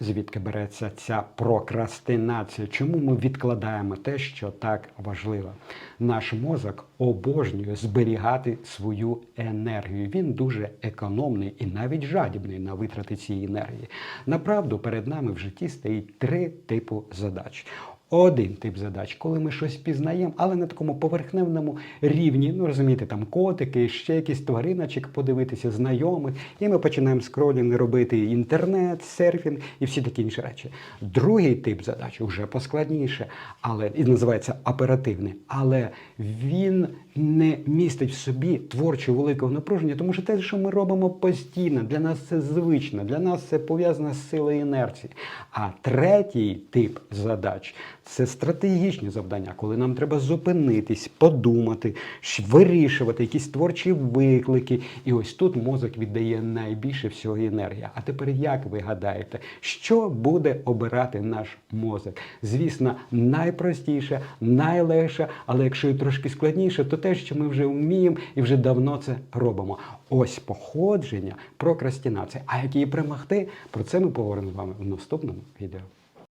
Звідки береться ця прокрастинація? Чому ми відкладаємо те, що так важливо? Наш мозок обожнює зберігати свою енергію. Він дуже економний і навіть жадібний на витрати цієї енергії. Направду перед нами в житті стоїть три типу задач. Один тип задач, коли ми щось пізнаємо, але на такому поверхневному рівні, ну розумієте, там котики, ще якісь твариночок подивитися, знайомих, і ми починаємо скролінг робити інтернет, серфінг і всі такі інші речі. Другий тип задач вже поскладніше, але і називається оперативний, але він не містить в собі творчого великого напруження, тому що те, що ми робимо постійно, для нас це звично, для нас це пов'язано з силою інерції. А третій тип задач це стратегічні завдання, коли нам треба зупинитись, подумати, вирішувати якісь творчі виклики. І ось тут мозок віддає найбільше всього енергії. А тепер як ви гадаєте, що буде обирати наш мозок? Звісно, найпростіше, найлегше, але якщо і трошки складніше, то те, що ми вже вміємо і вже давно це робимо. Ось походження прокрастинації. А як її перемогти, про це ми поговоримо з вами в наступному відео.